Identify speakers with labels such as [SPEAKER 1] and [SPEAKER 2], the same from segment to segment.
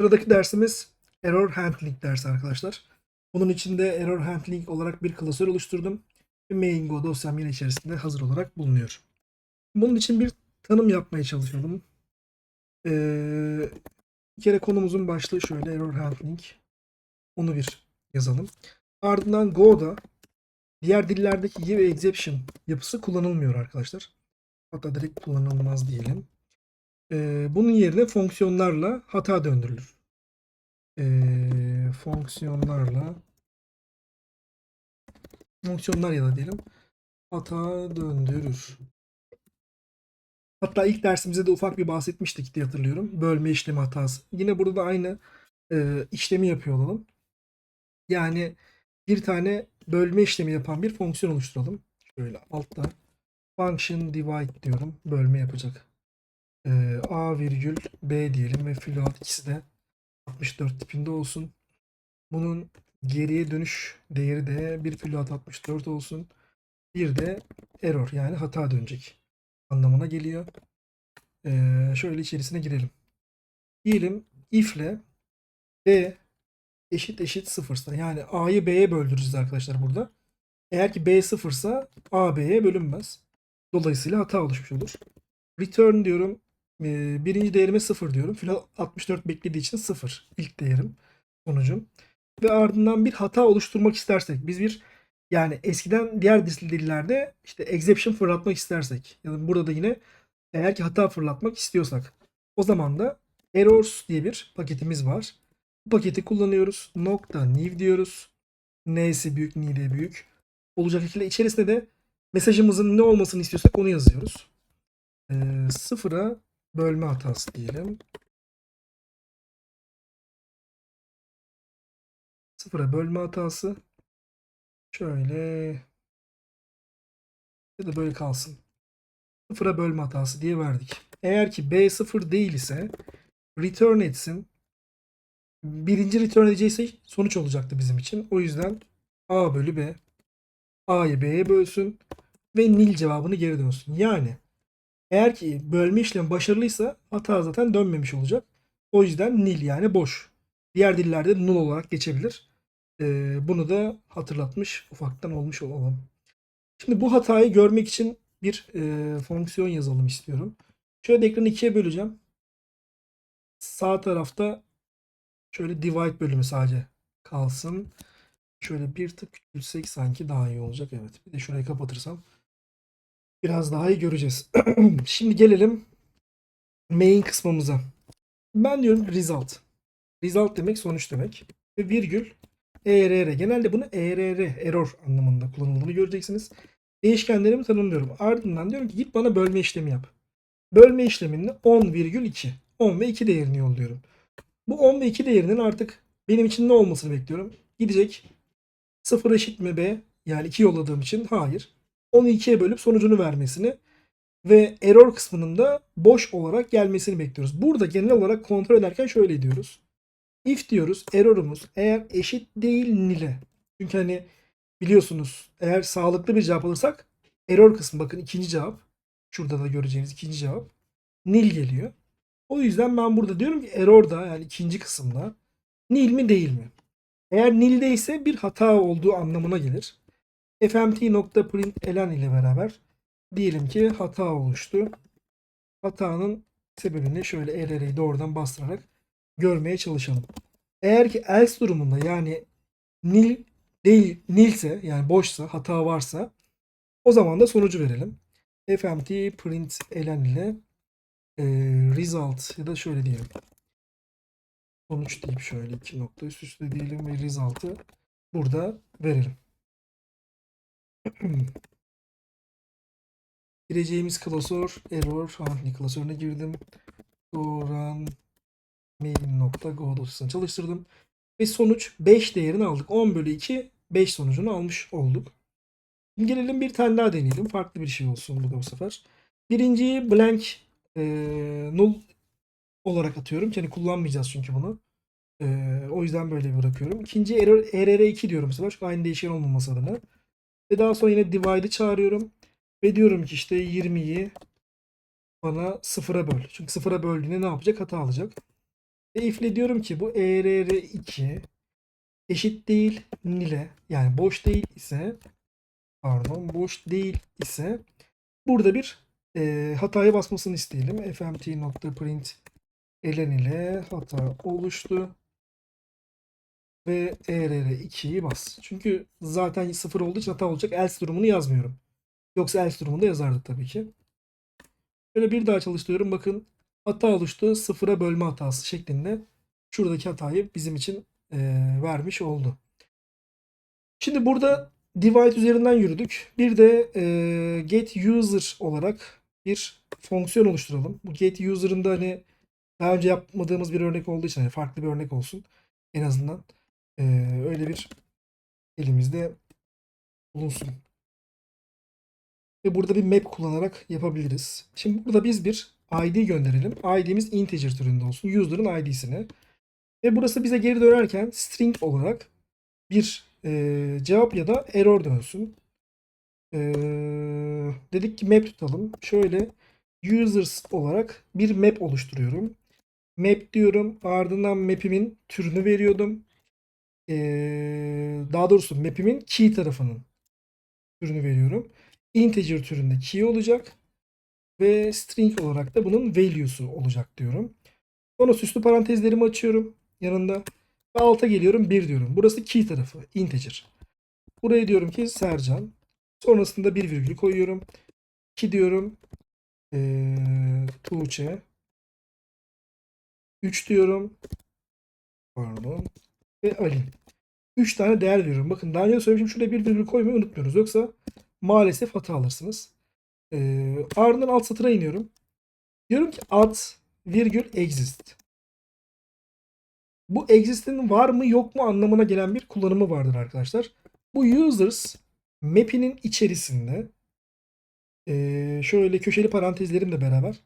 [SPEAKER 1] Sıradaki dersimiz Error Handling dersi arkadaşlar. Bunun içinde Error Handling olarak bir klasör oluşturdum. Ve MainGo dosyam yine içerisinde hazır olarak bulunuyor. Bunun için bir tanım yapmaya çalışalım. Ee, bir kere konumuzun başlığı şöyle Error Handling. Onu bir yazalım. Ardından Go'da diğer dillerdeki give exception yapısı kullanılmıyor arkadaşlar. Hatta direkt kullanılmaz diyelim. Ee, bunun yerine fonksiyonlarla hata döndürülür. Ee, fonksiyonlarla fonksiyonlar ya da diyelim hata döndürür. Hatta ilk dersimizde de ufak bir bahsetmiştik diye hatırlıyorum. Bölme işlemi hatası. Yine burada da aynı e, işlemi yapıyor olalım. Yani bir tane bölme işlemi yapan bir fonksiyon oluşturalım. Şöyle altta function divide diyorum. Bölme yapacak. Ee, A virgül B diyelim ve float ikisi de 64 tipinde olsun. Bunun geriye dönüş değeri de bir float 64 olsun. Bir de error yani hata dönecek anlamına geliyor. Ee, şöyle içerisine girelim. Diyelim if ile B eşit eşit sıfırsa yani A'yı B'ye böldürürüz arkadaşlar burada. Eğer ki B sıfırsa A B'ye bölünmez. Dolayısıyla hata oluşmuş olur. Return diyorum. Birinci değerime 0 diyorum. Filo 64 beklediği için 0. İlk değerim. Sonucum. Ve ardından bir hata oluşturmak istersek biz bir yani eskiden diğer dillerde işte exception fırlatmak istersek ya da burada da yine eğer ki hata fırlatmak istiyorsak o zaman da errors diye bir paketimiz var. Bu paketi kullanıyoruz. Nokta new diyoruz. N'si büyük, ni de büyük. Olacak şekilde içerisinde de mesajımızın ne olmasını istiyorsak onu yazıyoruz. Ee, sıfıra bölme hatası diyelim. Sıfıra bölme hatası. Şöyle ya da böyle kalsın. Sıfıra bölme hatası diye verdik. Eğer ki B sıfır değil ise return etsin. Birinci return edecekse sonuç olacaktı bizim için. O yüzden A bölü B. A'yı B'ye bölsün ve nil cevabını geri dönsün. Yani eğer ki bölme işlemi başarılıysa hata zaten dönmemiş olacak. O yüzden nil yani boş. Diğer dillerde null olarak geçebilir. Ee, bunu da hatırlatmış ufaktan olmuş olalım. Şimdi bu hatayı görmek için bir e, fonksiyon yazalım istiyorum. Şöyle ekranı ikiye böleceğim. Sağ tarafta şöyle divide bölümü sadece kalsın. Şöyle bir tık küçülsek sanki daha iyi olacak. Evet. Bir de şurayı kapatırsam biraz daha iyi göreceğiz. Şimdi gelelim main kısmımıza. Ben diyorum result. Result demek sonuç demek. Ve virgül err. Genelde bunu err, error anlamında kullanıldığını göreceksiniz. Değişkenlerimi tanımlıyorum. Ardından diyorum ki git bana bölme işlemi yap. Bölme işleminde 10,2. 10 ve 2 değerini yolluyorum. Bu 10 ve 2 değerinin artık benim için ne olmasını bekliyorum. Gidecek 0 eşit mi B? Yani 2 yolladığım için hayır. Onu 2'ye bölüp sonucunu vermesini ve error kısmının da boş olarak gelmesini bekliyoruz. Burada genel olarak kontrol ederken şöyle ediyoruz. If diyoruz error'umuz eğer eşit değil nile. Çünkü hani biliyorsunuz eğer sağlıklı bir cevap alırsak error kısmı bakın ikinci cevap. Şurada da göreceğiniz ikinci cevap. Nil geliyor. O yüzden ben burada diyorum ki error da yani ikinci kısımda nil mi değil mi? Eğer nilde ise bir hata olduğu anlamına gelir. fmt.println ile beraber diyelim ki hata oluştu. Hatanın sebebini şöyle err'yi doğrudan bastırarak görmeye çalışalım. Eğer ki else durumunda yani nil değil nilse yani boşsa hata varsa o zaman da sonucu verelim. fmt println ile e, result ya da şöyle diyelim. Sonuç deyip şöyle iki nokta üst üste diyelim ve result'ı burada verelim. Gireceğimiz klasör error handling klasörüne girdim. Main.go dosyasını çalıştırdım. Ve sonuç 5 değerini aldık. 10 bölü 2 5 sonucunu almış olduk. Şimdi gelelim bir tane daha deneyelim. Farklı bir şey olsun bu da bu sefer. Birinciyi blank e, null olarak atıyorum. Yani kullanmayacağız çünkü bunu. E, o yüzden böyle bırakıyorum. İkinci error, err2 diyorum bu sefer. Çünkü aynı değişken olmaması adına. Ve daha sonra yine divide'ı çağırıyorum. Ve diyorum ki işte 20'yi bana sıfıra böl. Çünkü sıfıra böldüğünde ne yapacak? Hata alacak. Ve if'le diyorum ki bu err2 eşit değil nil'e yani boş değil ise pardon boş değil ise burada bir e, hataya basmasını isteyelim. fmt.print elen ile hata oluştu. Ve err2'yi bas. Çünkü zaten sıfır olduğu için hata olacak. Else durumunu yazmıyorum. Yoksa else durumunda yazardık tabii ki. Şöyle bir daha çalıştırıyorum. Bakın hata oluştu. Sıfıra bölme hatası şeklinde şuradaki hatayı bizim için e, vermiş oldu. Şimdi burada divide üzerinden yürüdük. Bir de e, get user olarak bir fonksiyon oluşturalım. Bu get user'ın da hani daha önce yapmadığımız bir örnek olduğu için hani farklı bir örnek olsun. En azından e, öyle bir elimizde bulunsun. Ve burada bir map kullanarak yapabiliriz. Şimdi burada biz bir ID gönderelim. ID'miz integer türünde olsun. User'ın ID'sini. Ve burası bize geri dönerken string olarak bir e, cevap ya da error dönsün. E, dedik ki map tutalım. Şöyle users olarak bir map oluşturuyorum. Map diyorum. Ardından map'imin türünü veriyordum. Daha doğrusu map'imin key tarafının türünü veriyorum. Integer türünde key olacak. Ve string olarak da bunun value'su olacak diyorum. Sonra süslü parantezlerimi açıyorum yanında. Ve alta geliyorum 1 diyorum. Burası key tarafı. Integer. Buraya diyorum ki Sercan. Sonrasında bir virgül koyuyorum. 2 diyorum. Ee, Tuğçe. 3 diyorum. Pardon. Ve Ali. 3 tane değer veriyorum. Bakın daha önce de söylemiştim. Şuraya bir virgül koymayı unutmuyoruz. Yoksa maalesef hata alırsınız. Ee, ardından alt satıra iniyorum. Diyorum ki add virgül exist. Bu exist'in var mı yok mu anlamına gelen bir kullanımı vardır arkadaşlar. Bu users map'inin içerisinde ee, şöyle köşeli parantezlerimle beraber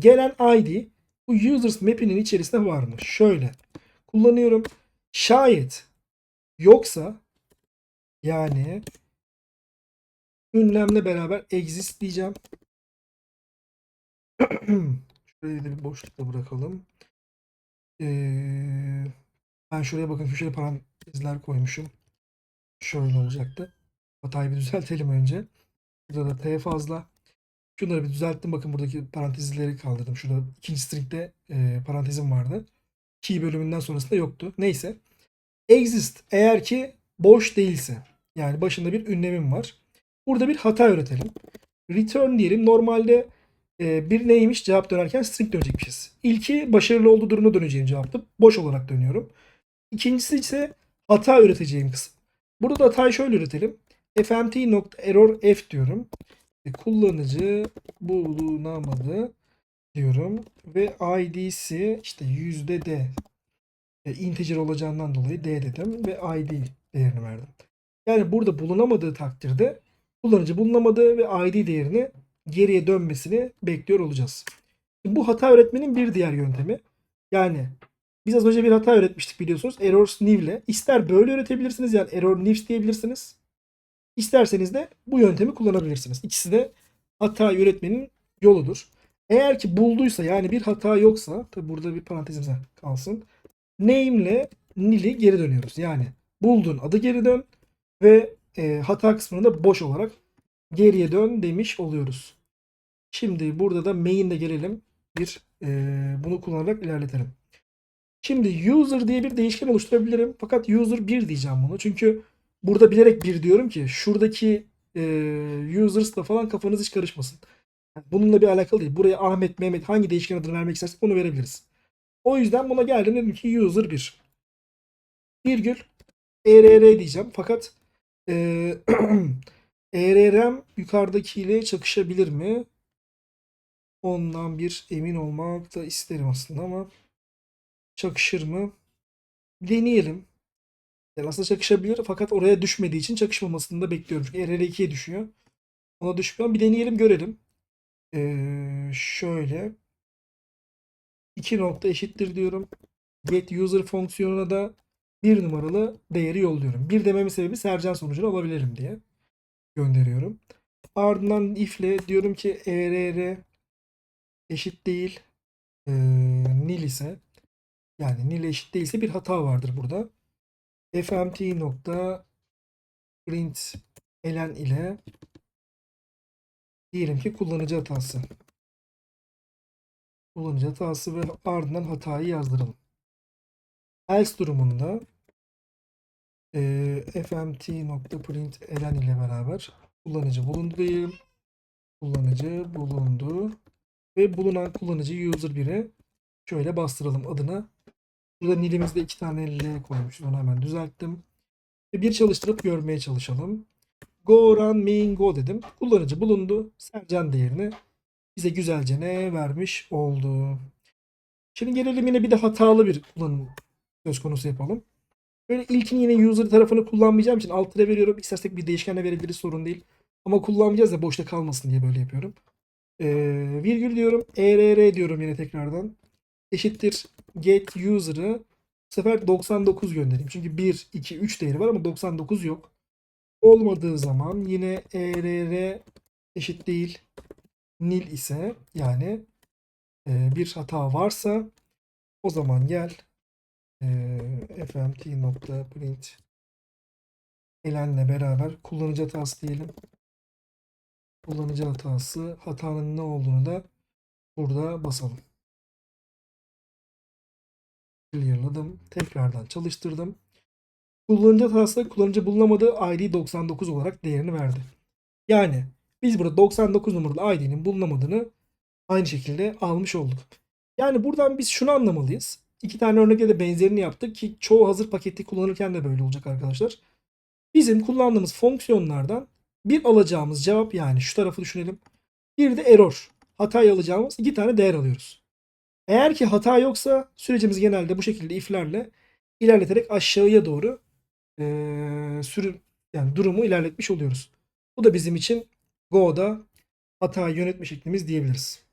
[SPEAKER 1] gelen ID bu users map'inin içerisinde var mı? Şöyle kullanıyorum. Şayet yoksa yani ünlemle beraber exist diyeceğim. Şurayı da bir boşlukta bırakalım. Ee, ben şuraya bakın köşeli parantezler koymuşum. Şöyle olacaktı. Hatayı bir düzeltelim önce. Burada da T fazla. Şunları bir düzelttim. Bakın buradaki parantezleri kaldırdım. Şurada ikinci stringde e, parantezim vardı. Key bölümünden sonrasında yoktu. Neyse. Exist eğer ki boş değilse. Yani başında bir ünlemim var. Burada bir hata üretelim. Return diyelim. Normalde e, bir neymiş cevap dönerken string dönecekmişiz. İlki başarılı olduğu durumda döneceğim cevaptı. Boş olarak dönüyorum. İkincisi ise hata üreteceğim kısım. Burada da hatayı şöyle üretelim. fmt.error f diyorum. E, kullanıcı bulunamadı diyorum. Ve id'si işte yüzde d integer olacağından dolayı d dedim ve id değerini verdim. Yani burada bulunamadığı takdirde kullanıcı bulunamadığı ve id değerini geriye dönmesini bekliyor olacağız. Şimdi bu hata öğretmenin bir diğer yöntemi. Yani biz az önce bir hata öğretmiştik biliyorsunuz. Errors new ile. İster böyle öğretebilirsiniz yani error news diyebilirsiniz. İsterseniz de bu yöntemi kullanabilirsiniz. İkisi de hata üretmenin yoludur. Eğer ki bulduysa yani bir hata yoksa tabi burada bir parantezimiz kalsın. Name ile nil'i geri dönüyoruz. Yani buldun adı geri dön ve e, hata kısmını da boş olarak geriye dön demiş oluyoruz. Şimdi burada da main'de gelelim. Bir e, bunu kullanarak ilerletelim. Şimdi user diye bir değişken oluşturabilirim. Fakat user 1 diyeceğim bunu. Çünkü burada bilerek 1 diyorum ki şuradaki e, users'la falan kafanız hiç karışmasın. Bununla bir alakalı değil. Buraya Ahmet, Mehmet hangi değişken adını vermek istersek onu verebiliriz. O yüzden buna geldim dedim ki user 1. Virgül err diyeceğim. Fakat e, ERR'm yukarıdakiyle çakışabilir mi? Ondan bir emin olmak da isterim aslında ama çakışır mı? Deneyelim. Yani aslında çakışabilir fakat oraya düşmediği için çakışmamasını da bekliyorum. Çünkü ERR 2'ye düşüyor. Ona düşmüyor. Bir deneyelim görelim. Ee, şöyle 2 nokta eşittir diyorum. Get user fonksiyonuna da bir numaralı değeri yolluyorum. Bir dememin sebebi Sercan sonucunu alabilirim diye gönderiyorum. Ardından if'le diyorum ki err eşit değil e, nil ise yani nil eşit değilse bir hata vardır burada. fmt nokta print elen ile diyelim ki kullanıcı hatası. Kullanıcı hatası ve ardından hatayı yazdıralım. Else durumunda eee fmt nokta print elen ile beraber kullanıcı bulundu diyeyim. Kullanıcı bulundu ve bulunan kullanıcı user 1'e şöyle bastıralım adına. Burada nilimizde iki tane L koymuşuz. Onu hemen düzelttim. Ve bir çalıştırıp görmeye çalışalım. Go run main go dedim. Kullanıcı bulundu. Sercan değerini bize güzelce ne vermiş oldu. Şimdi gelelim yine bir de hatalı bir kullanım söz konusu yapalım. Böyle ilkin yine user tarafını kullanmayacağım için alt tere veriyorum. İstersek bir değişkenle verebiliriz sorun değil. Ama kullanmayacağız da boşta kalmasın diye böyle yapıyorum. Ee, virgül diyorum. err diyorum yine tekrardan. Eşittir get user'ı bu sefer 99 göndereyim. Çünkü 1, 2, 3 değeri var ama 99 yok. Olmadığı zaman yine err eşit değil nil ise yani e, bir hata varsa o zaman gel e, fmt nokta print elenle beraber kullanıcı hatası diyelim. Kullanıcı hatası hatanın ne olduğunu da burada basalım. Clearladım. Tekrardan çalıştırdım. Kullanıcı hatası kullanıcı bulunamadığı ID 99 olarak değerini verdi. Yani biz burada 99 numaralı ID'nin bulunamadığını aynı şekilde almış olduk. Yani buradan biz şunu anlamalıyız. İki tane örnekte de benzerini yaptık ki çoğu hazır paketi kullanırken de böyle olacak arkadaşlar. Bizim kullandığımız fonksiyonlardan bir alacağımız cevap yani şu tarafı düşünelim. Bir de error. Hatayı alacağımız iki tane değer alıyoruz. Eğer ki hata yoksa sürecimiz genelde bu şekilde iflerle ilerleterek aşağıya doğru eee sürü yani durumu ilerletmiş oluyoruz. Bu da bizim için Go'da hatayı yönetme şeklimiz diyebiliriz.